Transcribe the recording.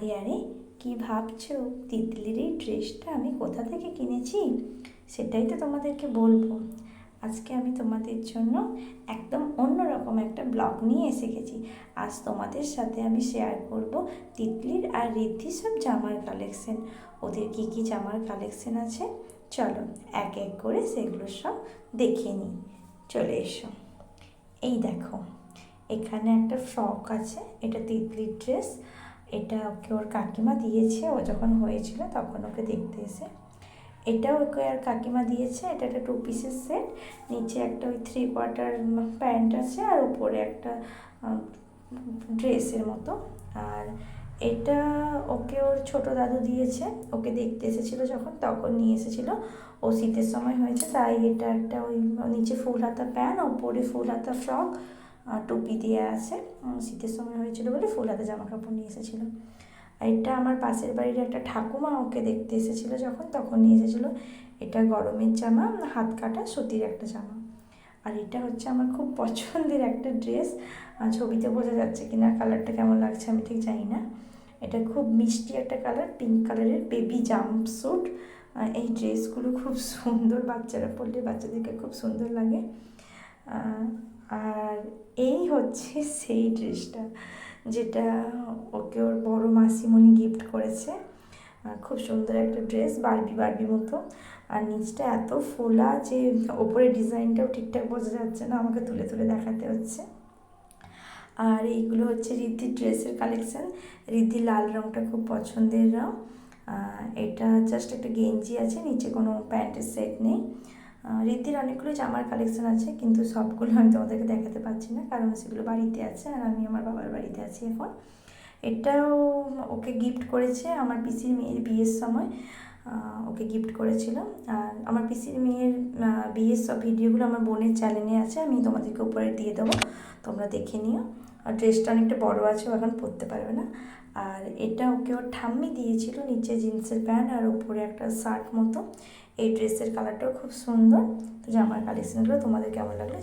আরে আরে, কি ভাবছ? তিতলির এই ড্রেসটা আমি কোথা থেকে কিনেছি? সেটাই তো তোমাদেরকে বলব। আজকে আমি তোমাদের জন্য একদম অন্যরকম একটা ব্লগ নিয়ে এসে গেছি। আজ তোমাদের সাথে আমি শেয়ার করব তিতলির আর রিদ্ধি সব জামার কালেকশন ওদের কি কি জামার কালেকশন আছে? চলো, এক এক করে সেগুলো সব দেখে নিই চলে এসো। এই দেখো, এখানে একটা ফ্রক আছে, এটা তিতলির ড্রেস এটা ওকে ওর কাকিমা দিয়েছে, ও যখন হয়েছিল তখন ওকে দেখতে এসে। এটাও ওকে আর কাকিমা দিয়েছে, এটা একটা টু পিসের সেট নিচে একটা ওই থ্রি কোয়ার্টার প্যান্ট আছে আর উপরে একটা ড্রেসের মতো। আর এটা ওকে ওর ছোটো দাদু দিয়েছে, ওকে দেখতে এসেছিল যখন, তখন নিয়ে এসেছিল। ও শীতের সময় হয়েছে, তাই এটা একটা ওই নিচে ফুল হাতা প্যান্ট ওপরে ফুল হাতা ফ্রক টুপি দিয়ে আছে। শীতের সময় হয়েছিল বলে ফুল হাতে জামা কাপড় নিয়ে এসেছিল। আর এটা আমার পাশের বাড়ির একটা ঠাকুমা ওকে দেখতে এসেছিল যখন, তখন নিয়ে এসেছিল। এটা গরমের জামা, হাত কাটা সুতির একটা জামা। আর এটা হচ্ছে আমার খুব পছন্দের একটা ড্রেস। ছবিতে বোঝা যাচ্ছে কিনা কালারটা কেমন লাগছে আমি ঠিক জানি না। এটা খুব মিষ্টি একটা কালার, পিঙ্ক কালারের বেবি জাম্প স্যুট এই ড্রেসগুলো খুব সুন্দর বাচ্চারা পরলে বাচ্চাদেরকে খুব সুন্দর লাগে। আর এই হচ্ছে সেই ড্রেসটা যেটা ওকে ওর বড় মাসিমণি গিফট করেছে। খুব সুন্দর একটা ড্রেস বারবি বারবি মতো। আর নিচটা এত ফোলা যে ওপরে ডিজাইনটাও ঠিকঠাক বোঝা যাচ্ছে না, আমাকে তুলে তুলে দেখাতে হচ্ছে। আর এইগুলো হচ্ছে রিদ্ধির ড্রেসের কালেকশান রিদ্ধি লাল রঙটা খুব পছন্দের রঙ এটা জাস্ট একটা গেঞ্জি আছে, নিচে কোনো প্যান্টের সেট নেই। রিদ্ধির অনেকগুলো জামার কালেকশন আছে, কিন্তু সবগুলো আমি তোমাদেরকে দেখাতে পারছি না, কারণ সেগুলো বাড়িতে আছে আর আমি আমার বাবার বাড়িতে আছি এখন। এটাও ওকে গিফট করেছে আমার পিসির মেয়ের বিয়ের সময় ওকে গিফট করেছিল। আর আমার পিসির মেয়ের বিয়ের সব ভিডিওগুলো আমার বোনের চ্যানেলে আছে, আমি তোমাদেরকে উপরে দিয়ে দেবো, তোমরা দেখে নিও। আর ড্রেসটা অনেকটা বড় আছে, ও এখন পরতে পারবে না। আর এটা ওকে ওর ঠাম্মি দিয়েছিল নিচে জিন্সের প্যান্ট আর উপরে একটা শার্ট মতো। এই ড্রেসের কালারটাও খুব সুন্দর তো জামার কালেকশানগুলো তোমাদের কেমন লাগল।